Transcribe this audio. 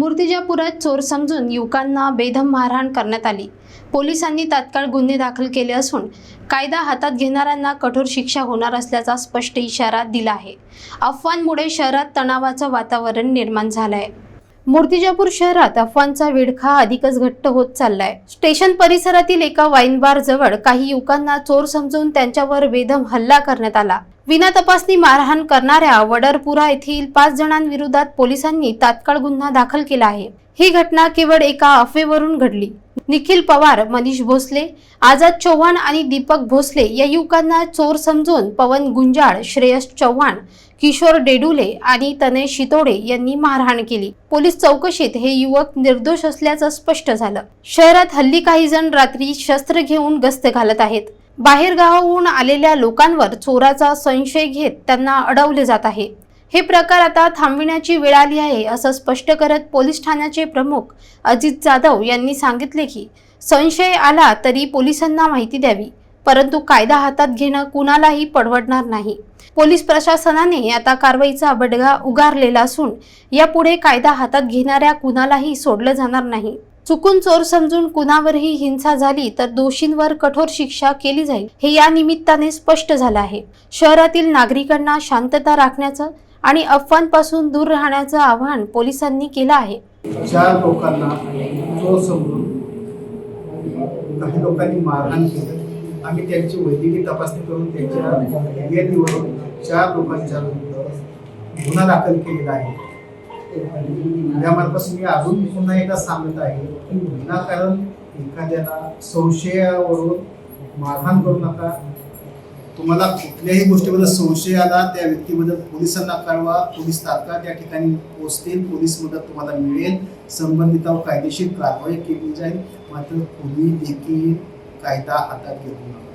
मूर्तिजापुरात चोर समजून युवकांना बेदम मारहाण करण्यात आली. पोलिसांनी तात्काळ गुन्हे दाखल केले असून कायदा हातात घेणाऱ्यांना कठोर शिक्षा होणार असल्याचा स्पष्ट इशारा दिला आहे. अफवांमुळे शहरात तणावाचं वातावरण निर्माण झालं आहे मूर्तिजापूर शहरात अफवांचा विडखा अधिकच घट्ट होत चाललाय. स्टेशन परिसरातील एका वाईन बार जवळ काही युवकांना चोर समजून त्यांच्यावर बेदम हल्ला करण्यात आला. विना तपासणी मारहाण करणाऱ्या वडरपुरा येथील पाच जणांविरोधात पोलिसांनी तात्काळ गुन्हा दाखल केला आहे. ही घटना केवळ एका अफवेवरून घडली. निखिल पवार मनीष भोसले आझाद चव्हाण आणि दीपक भोसले या युवकांना चोर समजून पवन गुंजाळ श्रेयस चव्हाण किशोर डेडुले आणि तनय शितोडे यांनी मारहाण केली. पोलीस चौकशीत हे युवक निर्दोष असल्याचं स्पष्ट झालं. शहरात हल्ली काही जण रात्री शस्त्र घेऊन गस्त घालत आहेत. बाहेरगावाहून आलेल्या लोकांवर चोराचा संशय घेत त्यांना अडवले जात आहे. हे प्रकार आता थांबविण्याची वेळ आली आहे असं स्पष्ट करत पोलीस ठाण्याचे प्रमुख अजित जाधव यांनी सांगितले की संशय आला तरी पोलिसांना माहिती द्यावी परंतु कायदा हातात घेणं कुणालाही परवडणार नाही. पोलीस प्रशासनाने आता कारवाईचा बडगा उगारलेला असून यापुढे कायदा हातात घेणाऱ्या कुणालाही सोडलं जाणार नाही. चुकून चोर समजून कुणावरही हिंसा झाली तर दोषींवर कठोर शिक्षा केली जाईल हे या निमित्ताने स्पष्ट झालं आहे. शहरातील नागरिकांना शांतता राखण्याचं आणि अफवांपासून दूर राहण्याचं आवाहन पोलिसांनी केलं आहे. चार लोकांना चोर समजून काही लोकांनी मारहाण केलं आम्ही त्यांची वैद्यकीय तपासणी करून त्यांच्या चार लोकांच्या गुन्हा दाखल केलेला आहे यामार्फत मी अजून पुन्हा एकदा सांगत आहे की विनाकारण एखाद्याला संशयावरून मारहाण करू नका. तुम्हाला कुठल्याही गोष्टीबद्दल संशय आला त्या व्यक्तीबद्दल पोलिसांना कळवा. पोलीस तात्काळ त्या ठिकाणी पोहोचतील. पोलीस मदत तुम्हाला मिळेल. संबंधितावर कायदेशीर कारवाई केली जाईल. मात्र कोणी देखील कायदा हातात घेऊ नका.